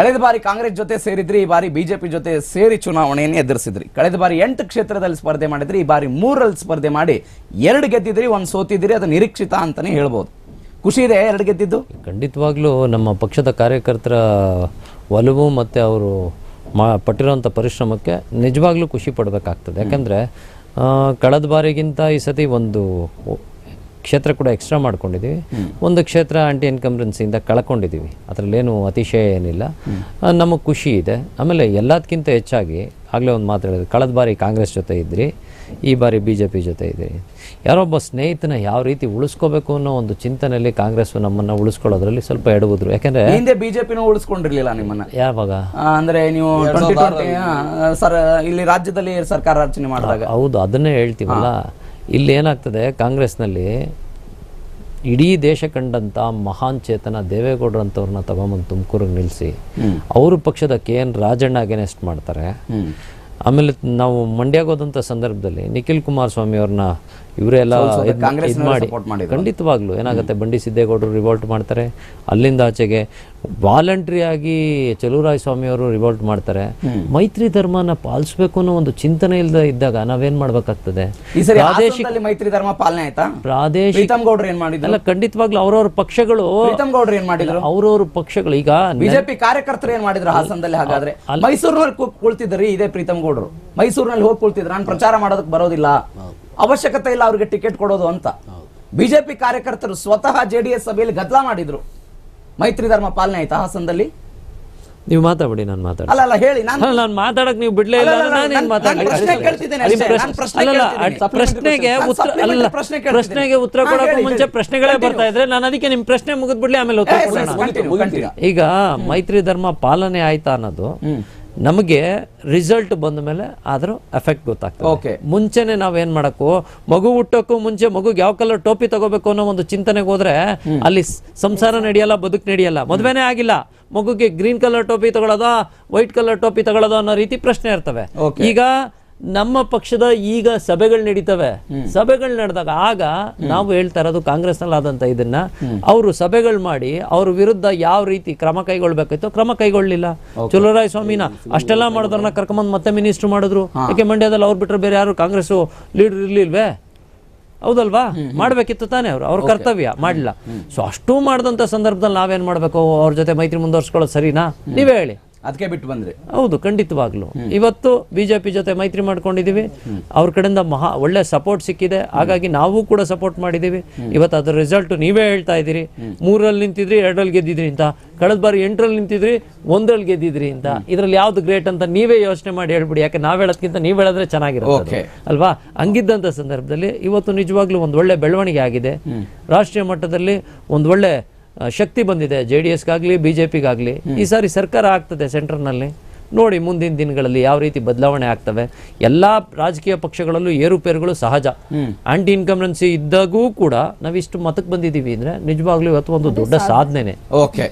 ಕಳೆದ ಬಾರಿ ಕಾಂಗ್ರೆಸ್ ಜೊತೆ ಸೇರಿದ್ರಿ, ಈ ಬಾರಿ ಬಿಜೆಪಿ ಜೊತೆ ಸೇರಿ ಚುನಾವಣೆಯನ್ನು ಎದುರಿಸಿದ್ರಿ. ಕಳೆದ ಬಾರಿ ಎಂಟು ಕ್ಷೇತ್ರದಲ್ಲಿ ಸ್ಪರ್ಧೆ ಮಾಡಿದ್ರಿ, ಈ ಬಾರಿ ಮೂರಲ್ಲಿ ಸ್ಪರ್ಧೆ ಮಾಡಿ ಎರಡು ಗೆದ್ದಿದ್ರಿ, ಒಂದು ಸೋತಿದ್ರಿ, ಅದು ನಿರೀಕ್ಷಿತ ಅಂತಾನೆ ಹೇಳ್ಬೋದು. ಖುಷಿ ಇದೆ ಎರಡು ಗೆದ್ದಿದ್ದು? ಖಂಡಿತವಾಗ್ಲೂ ನಮ್ಮ ಪಕ್ಷದ ಕಾರ್ಯಕರ್ತರ ಒಲವು ಮತ್ತು ಅವರು ಮಾ ಪಟ್ಟಿರೋಂಥ ಪರಿಶ್ರಮಕ್ಕೆ ನಿಜವಾಗ್ಲೂ ಖುಷಿ ಪಡಬೇಕಾಗ್ತದೆ. ಯಾಕಂದರೆ ಕಳೆದ ಬಾರಿಗಿಂತ ಈ ಸತಿ ಒಂದು ಕ್ಷೇತ್ರ ಕೂಡ ಎಕ್ಸ್ಟ್ರಾ ಮಾಡ್ಕೊಂಡಿದ್ದೀವಿ ಒಂದು ಕ್ಷೇತ್ರ ಆಂಟಿ ಇನ್ಕಂಬ್ರೆನ್ಸಿಯಿಂದ ಕಳ್ಕೊಂಡಿದ್ದೀವಿ ಅದರಲ್ಲೇನು ಅತಿಶಯ ಏನಿಲ್ಲ. ನಮಗೆ ಖುಷಿ ಇದೆ. ಆಮೇಲೆ ಎಲ್ಲದಕ್ಕಿಂತ ಹೆಚ್ಚಾಗಿ ಆಗಲೇ ಒಂದು ಮಾತು ಹೇಳಿದ್ರು ಕಳೆದ ಬಾರಿ ಕಾಂಗ್ರೆಸ್ ಜೊತೆ ಇದ್ರಿ ಈ ಬಾರಿ ಬಿ ಜೆ ಪಿ ಜೊತೆ ಇದ್ರಿ. ಯಾರೊಬ್ಬ ಸ್ನೇಹಿತನ ಯಾವ ರೀತಿ ಉಳಿಸ್ಕೋಬೇಕು ಅನ್ನೋ ಒಂದು ಚಿಂತನೆಯಲ್ಲಿ ಕಾಂಗ್ರೆಸ್ ನಮ್ಮನ್ನ ಉಳಿಸ್ಕೊಳ್ಳೋದ್ರಲ್ಲಿ ಸ್ವಲ್ಪ ಎಡವುದ್ರು. ಯಾಕಂದ್ರೆ ಹಿಂದೆ ಬಿಜೆಪಿನೂ ಉಳಿಸ್ಕೊಂಡಿರ್ಲಿಲ್ಲ ನಿಮ್ಮನ್ನ. ಯಾವಾಗ? ಅಂದ್ರೆ ನೀವು ಸರ್ ಇಲ್ಲಿ ರಾಜ್ಯದಲ್ಲಿ ಸರ್ಕಾರ ರಚನೆ ಮಾಡಿದಾಗ. ಹೌದು ಅದನ್ನೇ ಹೇಳ್ತೀವಲ್ಲ. ಇಲ್ಲಿ ಏನಾಗ್ತದೆ ಕಾಂಗ್ರೆಸ್ನಲ್ಲಿ ಇಡೀ ದೇಶ ಕಂಡಂಥ ಮಹಾನ್ ಚೇತನ ದೇವೇಗೌಡರಂಥವ್ರನ್ನ ತಗೊಂಬಂದು ತುಮಕೂರಿಗೆ ನಿಲ್ಲಿಸಿ ಅವ್ರ ಪಕ್ಷದ ಕೆ ಎನ್ ರಾಜಣ್ಣ ಅಗೇನೆಸ್ಟ್ ಮಾಡ್ತಾರೆ. ಆಮೇಲೆ ನಾವು ಮಂಡ್ಯಾಗೋದಂಥ ಸಂದರ್ಭದಲ್ಲಿ ನಿಖಿಲ್ ಕುಮಾರಸ್ವಾಮಿ ಅವ್ರನ್ನ ಇವರೆಲ್ಲ ಕಾಂಗ್ರೆಸ್ ಮಾಡಿ ಖಂಡಿತವಾಗ್ಲು. ಏನಾಗುತ್ತೆ ಬಂಡಿ ಸಿದ್ದೇಗೌಡರು ರಿವೋಲ್ಟ್ ಮಾಡ್ತಾರೆ. ಅಲ್ಲಿಂದ ಆಚೆಗೆ ವಾಲಂಟ್ರಿಯಾಗಿ ಚಲುವರಾಯ ಸ್ವಾಮಿ ಅವರು ರಿವೋಲ್ಟ್ ಮಾಡ್ತಾರೆ ಮೈತ್ರಿ ಧರ್ಮನ ಪಾಲಿಸಬೇಕು ಅನ್ನೋ ಒಂದು ಚಿಂತನೆ ಇಲ್ಲದೆ ಇದ್ದಾಗ ನಾವೇನ್ ಮಾಡ್ಬೇಕಾಗ್ತದೆ? ಹಾಸನದಲ್ಲಿ ಮೈತ್ರಿ ಧರ್ಮ ಪಾಲನೆ ಆಯ್ತಾ? ಪ್ರಾದೇಶಿಕ ಅಲ್ಲ ಖಂಡಿತವಾಗ್ಲೂ ಅವ್ರವ್ರ ಪಕ್ಷಗಳು ಏನ್ ಮಾಡಿದ್ರು? ಅವ್ರವ್ರ ಪಕ್ಷಗಳು ಈಗ ಬಿಜೆಪಿ ಕಾರ್ಯಕರ್ತರು ಏನ್ ಮಾಡಿದ್ರು ಹಾಸನದಲ್ಲಿ ಹಾಗಾದ್ರೆ? ಮೈಸೂರಿನಲ್ಲಿ ಕುಳ್ತಿದ್ರಿ ಇದೇ ಪ್ರೀತಮ್ ಗೌಡರು. ಮೈಸೂರಿನಲ್ಲಿ ಹೋಗಿ ಕುಳ್ತಿದ್ರು. ನಾನು ಪ್ರಚಾರ ಮಾಡೋದಕ್ಕೆ ಬರೋದಿಲ್ಲ. ಅವಶ್ಯಕತೆ ಇಲ್ಲ ಅವ್ರಿಗೆ ಟಿಕೆಟ್ ಕೊಡೋದು ಅಂತ. ಬಿಜೆಪಿ ಕಾರ್ಯಕರ್ತರು ಸ್ವತಃ ಜೆಡಿಎಸ್ ಸಭೆಯಲ್ಲಿ ಗದ್ದಲ ಮಾಡಿದ್ರು. ಮೈತ್ರಿ ಧರ್ಮ ಪಾಲನೆ ಆಯ್ತಾ ಹಾಸನದಲ್ಲಿ? ನೀವು ಮಾತಾಡಿ ನಾನು ಮಾತಾಡಿ ಅಲ್ಲ ಅಲ್ಲ ಹೇಳಿ ನಾನು ನಾನು ಮಾತಾಡಕ್ ನೀವು ಬಿಡ್ಲೇ ಇಲ್ಲ ನಾನು-. ಪ್ರಶ್ನೆಗೆ ಉತ್ತರ ಅಲ್ಲ. ಪ್ರಶ್ನೆಗೆ ಉತ್ತರ ಕೊಡೋಕೆ ಮುಂಚೆ ಪ್ರಶ್ನೆಗಳೇ ಬರ್ತಾ ಇದ್ರೆ ನಾನು ಅದಕ್ಕೆ ನಿಮ್ ಪ್ರಶ್ನೆ ಮುಗಿದ್ಬಿಡ್ಲಿ ಆಮೇಲೆ ಉತ್ತರ ಕೊಡೋಣ. ಈಗ ಮೈತ್ರಿ ಧರ್ಮ ಪಾಲನೆ ಆಯ್ತಾ ಅನ್ನೋದು. ನಮಗೆ ರಿಸಲ್ಟ್ ಬಂದ ಮೇಲೆ ಆದರೂ ಎಫೆಕ್ಟ್ ಗೊತ್ತಾಗ್ತದೆ. ಓಕೆ ಮುಂಚೆನೆ ನಾವೇನು ಮಾಡೋಕ್ಕು ಮಗು ಹುಟ್ಟೋಕ್ಕೂ ಮುಂಚೆ ಮಗುಗೆ ಯಾವ ಕಲರ್ ಟೋಪಿ ತಗೋಬೇಕು ಅನ್ನೋ ಒಂದು ಚಿಂತನೆಗೆ ಹೋದ್ರೆ ಅಲ್ಲಿ ಸಂಸಾರ ನಡೆಯಲ್ಲ ಬದುಕು ನಡೆಯಲ್ಲ. ಮದುವೆನೇ ಆಗಿಲ್ಲ. ಮಗುಗೆ ಗ್ರೀನ್ ಕಲರ್ ಟೋಪಿ ತಗೊಳ್ಳೋದಾ ವೈಟ್ ಕಲರ್ ಟೋಪಿ ತಗೊಳ್ಳೋದಾ ಅನ್ನೋ ರೀತಿ ಪ್ರಶ್ನೆ ಇರ್ತವೆ. ಈಗ ನಮ್ಮ ಪಕ್ಷದ ಈಗ ಸಭೆಗಳು ನಡೀತವೆ. ಸಭೆಗಳು ನಡೆದಾಗ ಆಗ ನಾವು ಹೇಳ್ತಾ ಇರೋದು ಕಾಂಗ್ರೆಸ್ನಲ್ಲಿ ಆದಂತ ಇದನ್ನ ಅವರು ಸಭೆಗಳು ಮಾಡಿ ಅವ್ರ ವಿರುದ್ಧ ಯಾವ ರೀತಿ ಕ್ರಮ ಕೈಗೊಳ್ಬೇಕಾಯ್ತು ಕ್ರಮ ಕೈಗೊಳ್ಳಲಿಲ್ಲ ಚಲುವರಾಯ ಸ್ವಾಮಿನ ಅಷ್ಟೆಲ್ಲ ಮಾಡಿದ್ರನ್ನ ಕರ್ಕೊಂಬಂದು ಮತ್ತೆ ಮಿನಿಸ್ಟರ್ ಮಾಡಿದ್ರು. ಯಾಕೆ ಮಂಡ್ಯದಲ್ಲಿ ಅವ್ರು ಬಿಟ್ಟರೆ ಬೇರೆ ಯಾರು ಕಾಂಗ್ರೆಸ್ ಲೀಡರ್ ಇರ್ಲಿಲ್ವೇ? ಹೌದಲ್ವಾ? ಮಾಡ್ಬೇಕಿತ್ತು ತಾನೇ ಅವರು. ಅವ್ರ ಕರ್ತವ್ಯ ಮಾಡಲಿಲ್ಲ. ಸೊ ಅಷ್ಟು ಮಾಡಿದಂಥ ಸಂದರ್ಭದಲ್ಲಿ ನಾವೇನ್ ಮಾಡ್ಬೇಕು? ಅವ್ರ ಜೊತೆ ಮೈತ್ರಿ ಮುಂದುವರ್ಸ್ಕೊಳ್ಳೋದು ಸರಿನಾ? ನೀವೇ ಹೇಳಿ. ಅದಕ್ಕೆ ಬಿಟ್ಟು ಬಂದ್ರಿ. ಹೌದು ಖಂಡಿತವಾಗ್ಲು. ಇವತ್ತು ಬಿಜೆಪಿ ಜೊತೆ ಮೈತ್ರಿ ಮಾಡ್ಕೊಂಡಿದೀವಿ ಅವ್ರ ಕಡೆಯಿಂದ ಮಹಾ ಒಳ್ಳೆ ಸಪೋರ್ಟ್ ಸಿಕ್ಕಿದೆ. ಹಾಗಾಗಿ ನಾವು ಕೂಡ ಸಪೋರ್ಟ್ ಮಾಡಿದೀವಿ ಇವತ್ತು ಅದ್ರ ರಿಸಲ್ಟ್ ನೀವೇ ಹೇಳ್ತಾ ಇದ್ದೀರಿ. ಮೂರಲ್ಲಿ ನಿಂತಿದ್ರಿ ಎರಡರಲ್ಲಿ ಗೆದ್ದಿದ್ರಿ ಅಂತ. ಕಳೆದ ಬಾರಿ ಎಂಟರಲ್ಲಿ ನಿಂತಿದ್ರಿ ಒಂದರಲ್ಲಿ ಗೆದ್ದಿದ್ರಿ ಅಂತ. ಇದ್ರಲ್ಲಿ ಯಾವ್ದು ಗ್ರೇಟ್ ಅಂತ ನೀವೇ ಯೋಚನೆ ಮಾಡಿ ಹೇಳ್ಬಿಡಿ. ಯಾಕೆ ನಾವ್ ಹೇಳೋದ್ಕಿಂತ ನೀವ್ ಹೇಳಿದ್ರೆ ಚೆನ್ನಾಗಿರುತ್ತೆ ಅಲ್ವಾ? ಹಂಗಿದ್ದಂಥ ಸಂದರ್ಭದಲ್ಲಿ ಇವತ್ತು ನಿಜವಾಗ್ಲೂ ಒಂದು ಒಳ್ಳೆ ಬೆಳವಣಿಗೆ ಆಗಿದೆ. ರಾಷ್ಟ್ರೀಯ ಮಟ್ಟದಲ್ಲಿ ಒಂದು ಒಳ್ಳೆ ಶಕ್ತಿ ಬಂದಿದೆ ಜೆ ಡಿ ಎಸ್ಗಾಗಲಿ ಬಿ ಜೆ ಪಿಗಾಗಲಿ. ಈ ಸಾರಿ ಸರ್ಕಾರ ಆಗ್ತದೆ ಸೆಂಟ್ರಲ್ನಲ್ಲಿ. ನೋಡಿ ಮುಂದಿನ ದಿನಗಳಲ್ಲಿ ಯಾವ ರೀತಿ ಬದಲಾವಣೆ ಆಗ್ತವೆ. ಎಲ್ಲ ರಾಜಕೀಯ ಪಕ್ಷಗಳಲ್ಲೂ ಏರುಪೇರುಗಳು ಸಹಜ. ಆಂಟಿ ಇನ್ಕಮ್ರೆನ್ಸಿ ಇದ್ದಾಗೂ ಕೂಡ ನಾವಿಷ್ಟು ಮತಕ್ಕೆ ಬಂದಿದ್ದೀವಿ ಅಂದರೆ ನಿಜವಾಗ್ಲೂ ಇವತ್ತು ಒಂದು ದೊಡ್ಡ ಸಾಧನೆನೇ. ಓಕೆ.